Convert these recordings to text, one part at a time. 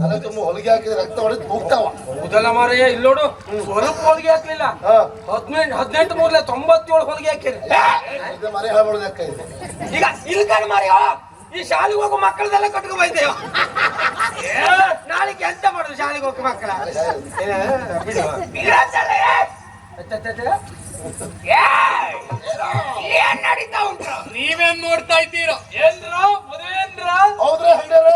ತಲೆ ತುಂಬ ಹೊಲಿಗೆ ಹಾಕಿದ್ರೆ ರಕ್ತ ಹೊಡೆದು ಹೋಗ್ತಾವ ಹೌದಲ್ಲ ಮಾರಯ್ಯ ಇಲ್ಲಿ ನೋಡು ಸ್ವಲ್ಪ ಹೊಲಿಗೆ ಹಾಕ್ಲಿಲ್ಲ. ಹಾ. ಹದಿನೆಂಟು ಹದಿನೆಂಟು ಮೂರ್ಲೆ ತೊಂಬತ್ತೇಳು ಹೊಲಿಗೆ ಹಾಕಿರಿ. ಹಾಳ್ಬಾರ್ದು ಈಗ ಈ ಶಾಲೆಗೆ ಹೋಗೋ ಮಕ್ಕಳದೆಲ್ಲ ಕಟ್ಕೊ ಬೈತೇವ ನಾಳೆಗೆ ಎಂತ ಮಾಡುದು ಶಾಲೆಗೆ ಹೋಗೋ ಮಕ್ಕಳ? ಏ, ನೀವೇನ್ ನೋಡ್ತಾ ಇದ್ದೀರಾ? ಏನ್ರ ಮದುವೇನ್ರ ಹೌದ್ರ ಹಂಗಾರ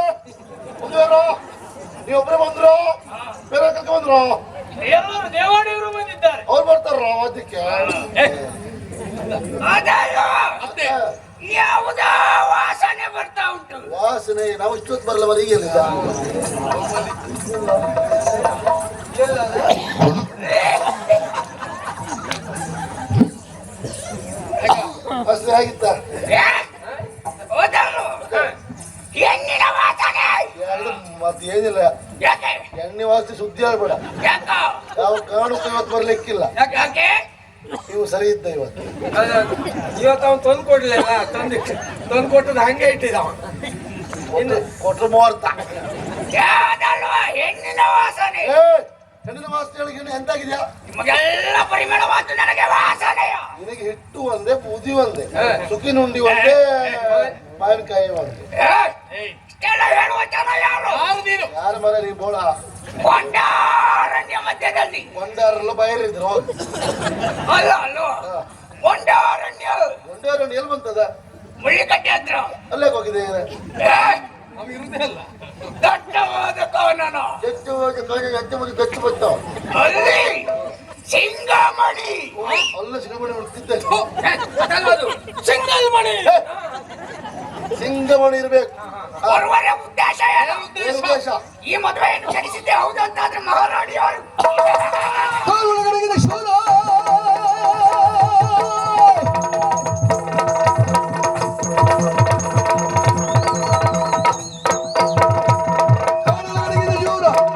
ಎಲ್ಲರೂ ದೇವಾಡಿಯವರು ಬಂದಿದ್ದಾರೆ. ಅವ್ರು ಬರ್ತಾರ ಅದಕ್ಕೆ ಯಾವುದೋ ವಾಸನೆ ಬರ್ತಾ ಉಂಟು. ವಾಸನೆ ನಾವು ಇಷ್ಟೊತ್ತು ಬರಲ್ಲ ಮರಿ ಈಗ ಎಲ್ಲಿದ್ದ ವಾಸನೆ ಆಗಿತ್ತ ಏ? ಹೌದಲ್ಲ? ಹೆಣ್ಣಿನ ವಾಸನೆ ಯಾರ್ದು ಮತ್ತೆ ಏನಿಲ್ಲ. ಯಾಕೆ? ಎಣ್ಣೆ ವಾಸ್ತಿ ಸುದ್ದಿ ಹೇಳ್ಬೇಡ ಯಾಕ? ಯಾವ ಕಾರಣಕ್ಕೂ ಇವತ್ತು ಬರ್ಲಿಕ್ಕಿಲ್ಲ. ಯಾಕೆ ನೀವು ಸರಿ ಇದ್ದ ಇವತ್ತು. ಇವತ್ತು ಅವ್ನು ತಂದು ಕೊಡ್ಲಿಲ್ಲ ತಂದು ತಂದು ಕೊಟ್ಟದ್ದು ಹಂಗೆ ಇಟ್ಟಿದ ಅವನು. ಕೊಟ್ರ ಮುಹೂರ್ತ ಹೆಣ್ಣಿನ ವಾಸನೆ. ಹೆಣ್ಣಿನ ವಾಸನೆ ಒಳಗೆ ಎಂತಾಗಿದ್ಯಾ? ನಿಮಗೆಲ್ಲ ಪರಿಮಳವಾದ್ದು ನನಗೆ ವಾಸನೆಯ ನಿನಗೆ ಹಿಟ್ಟು ಒಂದೇ ಬೂದಿ ಒಂದೇ. ಸುಖಿ ನುಂಡಿ ಒಂದೇ ಮಾವಿನಕಾಯಿ ಒಂದೇ ಏ? ಇಷ್ಟೆಲ್ಲ ಹೇಳುವ ಜನ ಯಾರು ಯಾರು ನೀನು ಯಾರ ಮರ ನೀ ಬೋಳ ಕೊಂಡಾರಣ್ಯ ಮಧ್ಯದಲ್ಲಿ. ಕೊಂಡಾರಲ್ಲೂ ಬಯಲಿದ್ರು ಅಲ್ಲ ಅಲ್ಲ. ಕೊಂಡಾರಣ್ಯ ಕೊಂಡಾರಣ್ಣ ಎಲ್ಲಿ ಬಂತದ? ಮುಳ್ಳಿಕಟ್ಟೆ ಹತ್ರ. ಅಲ್ಲೇ ಹೋಗಿದೆ ಏ? ಅವು ಇರುದೇ ಅಲ್ಲ. ದಟ್ಟವಾದ ಕವನನ ಹೆಚ್ಚು ಹೆಚ್ಚು ಮುಂದೆ ಗಚ್ಚು ಬರ್ತಾವ ಅಲ್ಲಿ ಸಿಂಗಮಣಿ. ಅಲ್ಲ ಸಿಂಗಮಣಿ ಅದು. ಸಿಂಗಲ್ ಮಣಿ ಸಿಂಗಮಣಿ ಇರ್ಬೇಕು. ಉದ್ದೇಶ ಏನು? ಏನ್ ಉದ್ದೇಶ? ಈ ಮದುವೆಯನ್ನು ನಡೆಸಿದ್ದೆ ಹೌದು ಅಂತಾದ್ರೆ ಮಹಾರಾಣಿಯವರು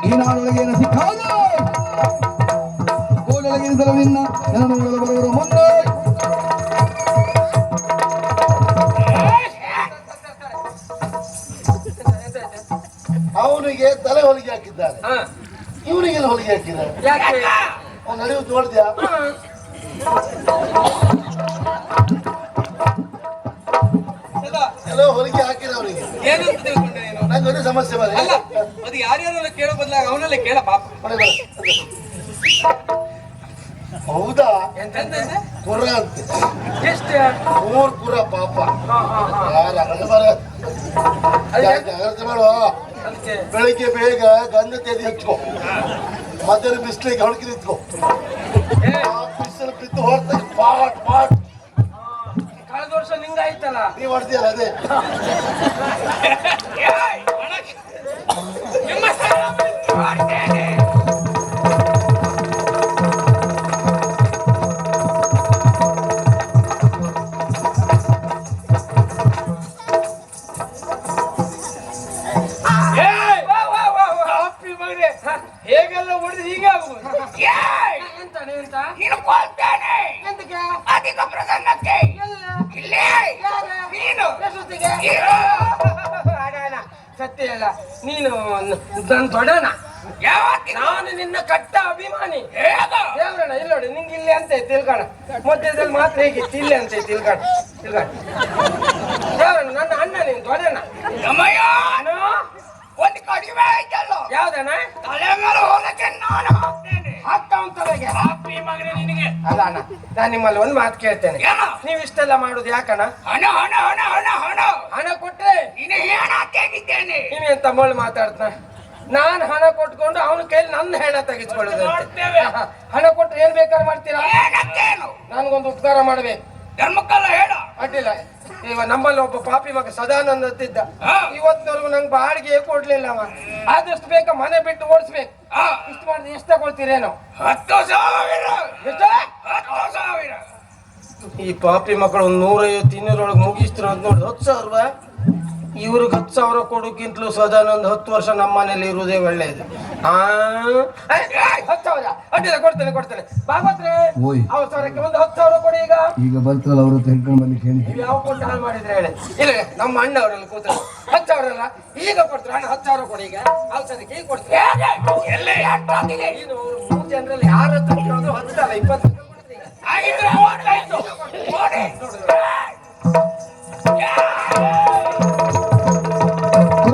ಈ ನಾಡೊಳಗೇನ ಸಿಕ್ಕಾದ ಕೋಲೊಳಗಿನ ನಿನ್ನ ನನ್ನ ಅವನಿಗೆ ತಲೆ ಹೊಲಿಗೆ ಹಾಕಿದ್ದಾನೆ ಇವನಿಗೆ ಹೊಲಿಗೆ ಹಾಕಿದ್ದಾನೆ ನಡೆಯುವುದು ನೋಡಿದ್ಯಾ ಎಲ್ಲ ಹೊಲಿಗೆ ಹಾಕಿದ ಅವನಿಗೆ. ನಂಗೆ ಅದೇ ಸಮಸ್ಯೆ ಬರ ಅದು ಯಾರ್ಯಾರು ಕೇಳೋ ಬದಲಾಗ ಅವನಲ್ಲೇ ಕೇಳ ಪಾಪ. ಹೌದಾ? ಕುರ ಅಂತೆ. ಎಷ್ಟು? ಮೂರ್ ಕುರ ಪಾಪ. ಯಾರು ಅಗಲ ಬರ ಜಾಗ್ರತೆ ಮಾಡುವ? ಬೆಳಿಗ್ಗೆ ಬೇಗ ಗಂಧ ತೆಗೆದು ಹಚ್ಕೋ ಮಧ್ಯಾಹ್ನ ಬಿಸಿಲಿಗೆ ನಿಂತ್ಕೋ ಆ ಬಿಸಿಲು ಬಿದ್ದು ಹೊರತಾಗ ಪಾಟ್ ಪಾಟ್. ಕಳೆದ ವರ್ಷ ನಿಂಗ ಆಯ್ತಲ್ಲ? ನೀವ್ ಹೊಡ್ತೀಯಲ್ಲ ಅದೇ. ನಿಮ್ಮ ಕೊಲ್ತೇನೆ ಎಂತಕ್ಕೆ ಅಧಿಕ ಎಲ್ಲ ಇಲ್ಲೇ. ಯಾರು? ನೀನು. ಸತ್ಯ ಅಲ್ಲ ನೀನು ನನ್ನ ಯಾವತ್ತಿನ ನಾನು ನಿನ್ನ ಕಟ್ಟ ಅಭಿಮಾನಿ. ಹೇಗ. ದೇವ್ರಣ್ಣ ಇಲ್ಲಿ ನೋಡಿ ನಿಂಗೆ ಇಲ್ಲಿ ಅಂತ ತಿಳ್ಕಣ ಮಧ್ಯದಲ್ಲಿ ಮಾತ್ರ ಹೇಗಿತ್ತು ಇಲ್ಲಿ ಅಂತ ತಿಳ್ಕಣ ತಿಳ್ಕಣ ದೇವ್ರಣ ನನ್ನ ಅಣ್ಣ ನೀನ್ ಅಣ್ಣ, ಒಂದು ಕಡಿಮೆ ಆಯ್ತಲ್ಲ. ಯಾವ್ದಣ್ಣ? ತಲೆ ಮೇಲೆ ಹೋಗಕ್ಕೆ ನಾನು ಹಾಕ್ತೇನೆ. ಹಾಕ್ತಾವ್ ಮಗನೇ ನಿನಗೆ. ಅಲ್ಲ ಅಣ್ಣ ನಾನು ನಿಮ್ಮಲ್ಲಿ ಒಂದು ಮಾತು ಕೇಳ್ತೇನೆ. ಏನು? ನೀವು ಇಷ್ಟೆಲ್ಲ ಮಾಡುದು ಯಾಕಣ್ಣ? ಹಣ ಹಣ ಹಣ ಹಣ ಹಣ. ಹಣ ಕೊಟ್ರೆ? ನೀನು ಏನ ತೆಗಿದ್ದೇನೆ ನೀವೆಂತ ಮೊಳ್ಳು ಮಾತಾಡ್ತಾನ? ನಾನು ಹಣ ಕೊಟ್ಕೊಂಡು ಅವನ ಕೈಲಿ ನನ್ನ ಹೆಣ ತೆಗೆಸ್ಕೊಳ್ಳೋದು ಮಾಡ್ತೇವೆ. ಹಣ ಕೊಟ್ರೆ ಏನ್ ಬೇಕಾದ್ರೆ ಮಾಡ್ತೀರಾ? ನನ್ಗೊಂದು ಉಪಕಾರ ಮಾಡ್ಬೇಕು. ಧರ್ಮಕ್ಕಲ್ಲ ಹೇಳ. ಅಡ್ಡಿಲ್ಲ. ಈಗ ನಮ್ಮಲ್ಲಿ ಒಬ್ಬ ಪಾಪಿ ಮಗ ಸದಾನಂದ ಅಂತಿದ್ದ. ಇವತ್ತಿನವರೆಗೂ ನಂಗೆ ಬಾಡಿಗೆ ಕೊಡ್ಲಿಲ್ಲ ಅವ. ಆದಷ್ಟು ಬೇಗ ಮನೆ ಬಿಟ್ಟು ಓಡಿಸ್ಬೇಕು. ಇಷ್ಟು ಮಾಡಿದ್ರೆ ಎಷ್ಟು ತಗೊಳ್ತೀರೇನೋ. ಹತ್ತು ಸಾವಿರ. ಈ ಪಾಪಿ ಮಕ್ಕಳು ಒಂದು ನೂರೈವತ್ತು ಇನ್ನೂರೊಳಗೆ ಮುಗಿಸ್ತಾರೆ ಅಂತ ನೋಡಿ ಹತ್ತು ಸಾವಿರ ಇವ್ರಿಗೆ ಹತ್ತು ಸಾವಿರ ಕೊಡೋಕ್ಕಿಂತಲೂ ಸದಾನೊಂದು ಹತ್ತು ವರ್ಷ ನಮ್ಮ ಮನೇಲಿ ಇರುವುದೇ ಒಳ್ಳೇದು ಅಡ್ಡಿಲ್ಲ ಕೊಡ್ತೇನೆ ಕೊಡ್ತೇನೆ. ಭಾಗವತ್ರೆ ಓಯ್. ಅವ್ರ ಸಾವಿರಕ್ಕೆ ಒಂದು ಹತ್ತು ಸಾವಿರ ಕೊಡಿ ಈಗ. ಈಗ ಅವರು ಅವ್ರ ಹಿಡ್ಕೊಂಡು ಬನ್ನಿ ಕೇಳಿ. ಯಾವ ಕೊಟ್ಟು ಹಾಳು ಮಾಡಿದ್ರೆ ಹೇಳಿ. ಇಲ್ಲ ನಮ್ಮ ಅಣ್ಣ ಅವರಲ್ಲಿ ಕೂತಾರೆ. ಹತ್ತು ಸಾವಿರ ಅಲ್ಲ ಈಗ ಕೊಡ್ತಾರೆ. ಅಣ್ಣ ಹತ್ತು ಸಾವಿರ ಕೊಡಿ ಈಗ. ಔಷಧಕ್ಕೆ ಈಗ ಕೊಡ್ತೀವಿ ನೀನು ಅವ್ರು ಮೂರು ಜನರಲ್ಲಿ ಯಾರ ಹತ್ರ ಕೇಳಿದ್ರು ಹತ್ತು ಅಲ್ಲ ಇಪ್ಪತ್ತು